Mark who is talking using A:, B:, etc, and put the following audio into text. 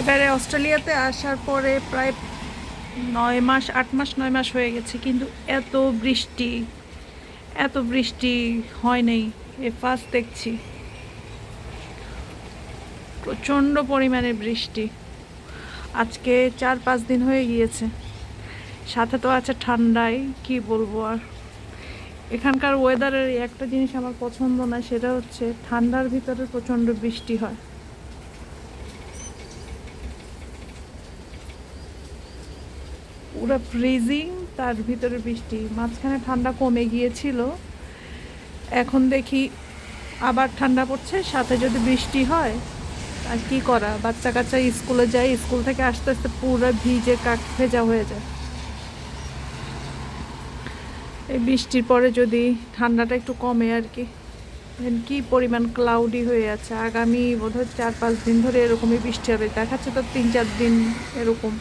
A: এবারে অস্ট্রেলিয়াতে আসার পরে প্রায় নয় মাস, আট মাস, নয় মাস হয়ে গেছে, কিন্তু এত বৃষ্টি এত বৃষ্টি হয় নাই, এ ফার্স্ট দেখছি। প্রচণ্ড পরিমাণে বৃষ্টি। আজকে চার, পাঁচ দিন হয়ে গিয়েছে। সাথে তো আছে ঠান্ডায়, কি বলব আর। এখানকার ওয়েদারের একটা জিনিস আমার পছন্দ না, সেটা হচ্ছে ঠান্ডার ভিতরে প্রচণ্ড বৃষ্টি হয়। পুরো ফ্রিজিং তার ভিতরে বৃষ্টি। মাঝখানে ঠান্ডা কমে গিয়েছিল। এখন দেখি আবার ঠান্ডা পড়ছে, সাথে যদি বৃষ্টি হয়, আর কি করা? বাচ্চা কাচ্চা স্কুলে যায়, স্কুল থেকে আস্তে আস্তে পুরো ভিজে কাক ভেজা হয়ে যায়। এই বৃষ্টির পরে যদি ঠান্ডাটা একটু কমে আর কি। কি পরিমাণ ক্লাউডি হয়ে আছে? আগামী বোধহয় চার পাঁচ দিন ধরে এরকমই বৃষ্টি হবে। দেখাচ্ছে তো তিন চার দিন এরকম।